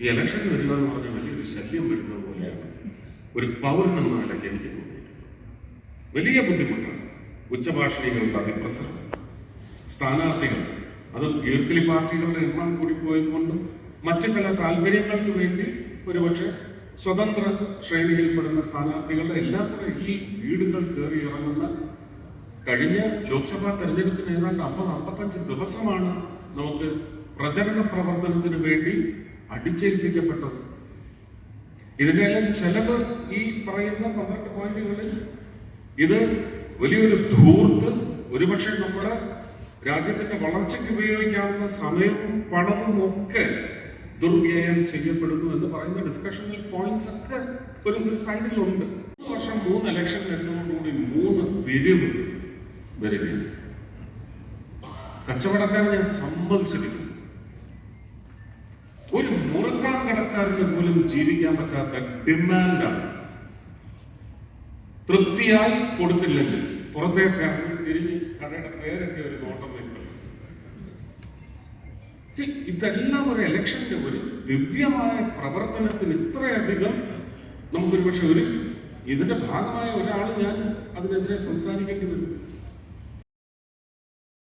ഈ ഇലക്ഷൻ വരിക എന്ന് പറഞ്ഞാൽ വലിയൊരു ശല്യം വരുന്നത് പോലെയാണ്. ഒരു പൗരൻ എന്ന നിലയ്ക്ക് എനിക്ക് തോന്നിയിട്ടുണ്ട് വലിയ ബുദ്ധിമുട്ടാണ്. ഉച്ചഭാഷണികളുടെ അതിപ്രസരം സ്ഥാനാർത്ഥികൾ അത് ഈർക്കിലി പാർട്ടികളുടെ എണ്ണം കൂടിപ്പോയത് കൊണ്ടും മറ്റു ചില താല്പര്യങ്ങൾക്ക് വേണ്ടി ഒരുപക്ഷെ സ്വതന്ത്ര ശ്രേണിയിൽപ്പെടുന്ന സ്ഥാനാർത്ഥികളുടെ എല്ലാം കൂടെ ഈ വീടുകൾ കയറി ഇറങ്ങുന്ന കഴിഞ്ഞ ലോക്സഭാ തെരഞ്ഞെടുപ്പിന് ഏതാണ്ട് അമ്പത് അമ്പത്തഞ്ച് ദിവസമാണ് നമുക്ക് പ്രചരണ പ്രവർത്തനത്തിന് വേണ്ടി അടിച്ചേൽപ്പിക്കപ്പെട്ടത്. ഇതിനെല്ലാം ചെലവ് ഈ പറയുന്ന പന്ത്രണ്ട് പോയിന്റുകളിൽ. ഇത് വലിയൊരു ധൂർത്ത്. ഒരുപക്ഷെ നമ്മുടെ രാജ്യത്തിന്റെ വളർച്ചയ്ക്ക് ഉപയോഗിക്കാവുന്ന സമയവും പണവും ഒക്കെ ദുർവ്യയം ചെയ്യപ്പെടുന്നു എന്ന് പറയുന്ന ഡിസ്കഷനിൽ പോയിന്റ്സ് ഒക്കെ ഒരു ഒരു സൈഡിലുണ്ട് മൂന്ന് വർഷം മൂന്ന് ഇലക്ഷൻ വരുന്നതോടുകൂടി മൂന്ന് പിരിവ് വരികയാണ്. കച്ചവടക്കാരെ ഞാൻ സമ്മതിച്ചിട്ടില്ല ഒരു കടക്കാരന് പോലും ജീവിക്കാൻ പറ്റാത്ത ഡിമാൻഡാണ്. തൃപ്തിയായി കൊടുത്തില്ലെങ്കിൽ പുറത്തേക്ക് ഇറങ്ങി തിരിഞ്ഞ് കടയുടെ പേരൊക്കെ ഒരു നോട്ടം See, ഇതെല്ലാം ഒരു ഇലക്ഷന്റെ ഒരു ദിവ്യമായ പ്രവർത്തനത്തിന് ഇത്രയധികം നമുക്കൊരു പക്ഷെ ഒരു ഇതിന്റെ ഭാഗമായ ഒരാൾ ഞാൻ അതിനെതിരെ സംസാരിക്കേണ്ടി വരും.